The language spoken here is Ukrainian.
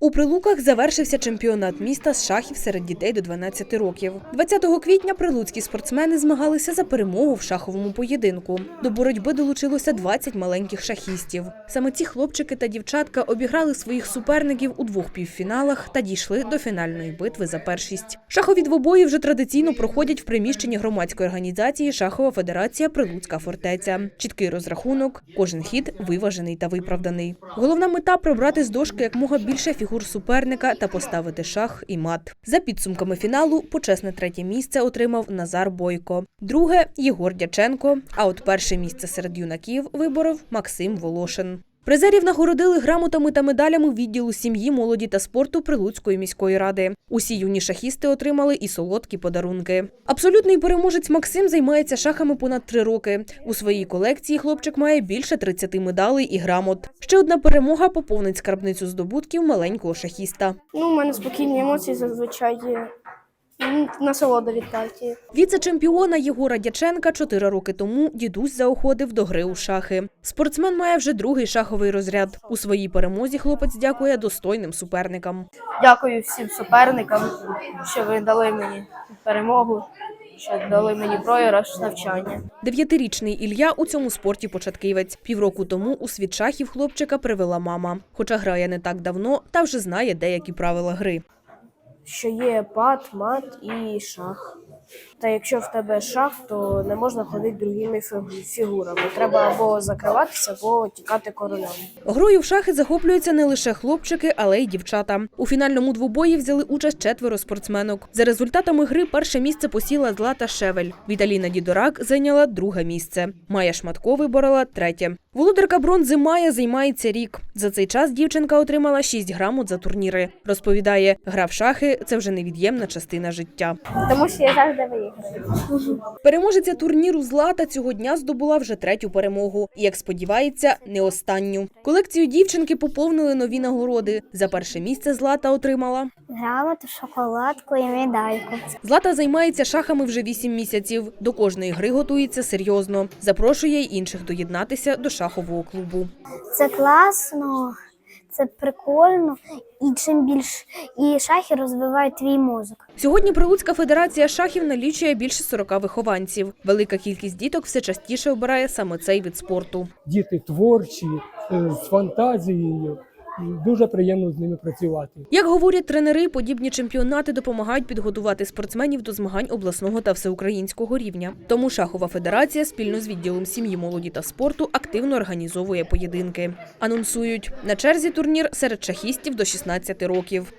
У Прилуках завершився чемпіонат міста з шахів серед дітей до 12 років. 20 квітня прилуцькі спортсмени змагалися за перемогу в шаховому поєдинку. До боротьби долучилося 20 маленьких шахістів. Саме ці хлопчики та дівчатка обіграли своїх суперників у двох півфіналах та дійшли до фінальної битви за першість. Шахові двобої вже традиційно проходять в приміщенні громадської організації Шахова Федерація Прилуцька фортеця. Чіткий розрахунок, кожен хід виважений та виправданий. Головна мета пробрати з дошки якмога більше фігур суперника та поставити шах і мат. За підсумками фіналу почесне третє місце отримав Назар Бойко, друге Єгор Дяченко. А от перше місце серед юнаків виборов Максим Волошин. Призерів нагородили грамотами та медалями відділу сім'ї, молоді та спорту Прилуцької міської ради. Усі юні шахісти отримали і солодкі подарунки. Абсолютний переможець Максим займається шахами понад три роки. У своїй колекції хлопчик має більше 30 медалей і грамот. Ще одна перемога поповнить скарбницю здобутків маленького шахіста. Ну, у мене спокійні емоції зазвичай є. Насолода від партії. Віце-чемпіона Єгора Дяченка чотири роки тому дідусь заохотив до гри у шахи. Спортсмен має вже другий шаховий розряд. У своїй перемозі хлопець дякує достойним суперникам. Дякую всім суперникам, що ви дали мені перемогу, що дали мені програш навчання. Дев'ятирічний Ілля у цьому спорті початківець. Півроку тому у світ шахів хлопчика привела мама. Хоча грає не так давно, та вже знає деякі правила гри. Що є пат, мат і шах. Та якщо в тебе шах, то не можна ходити другими фігурами. Треба або закриватися, або тікати королем. Грою в шахи захоплюються не лише хлопчики, але й дівчата. У фінальному двобої взяли участь четверо спортсменок. За результатами гри перше місце посіла Злата Шевель. Віталіна Дідорак зайняла друге місце. Майя Шматко виборола третє. Володарка бронзи Майя займається рік. За цей час дівчинка отримала 6 грамот за турніри. Розповідає, гра в шахи це вже невід'ємна частина життя. Тому що я завжди виіграю. Переможеця турніру Злата цього дня здобула вже третю перемогу. І, як сподівається, не останню. Колекцію дівчинки поповнили нові нагороди. За перше місце Злата отримала. Грамоту, шоколадку і медальку. Злата займається шахами вже вісім місяців. До кожної гри готується серйозно. Запрошує й інших доєднатися до шахового клубу. Це класно, це прикольно, і чим більш і шахи розвивають твій мозок. Сьогодні Прилуцька федерація шахів налічує більше 40 вихованців. Велика кількість діток все частіше обирає саме цей вид спорту. діти творчі, е, з фантазією. Дуже приємно з ними працювати. Як говорять тренери, подібні чемпіонати допомагають підготувати спортсменів до змагань обласного та всеукраїнського рівня. Тому шахова федерація спільно з відділом сім'ї, молоді та спорту активно організовує поєдинки. Анонсують на черзі турнір серед шахістів до 16 років.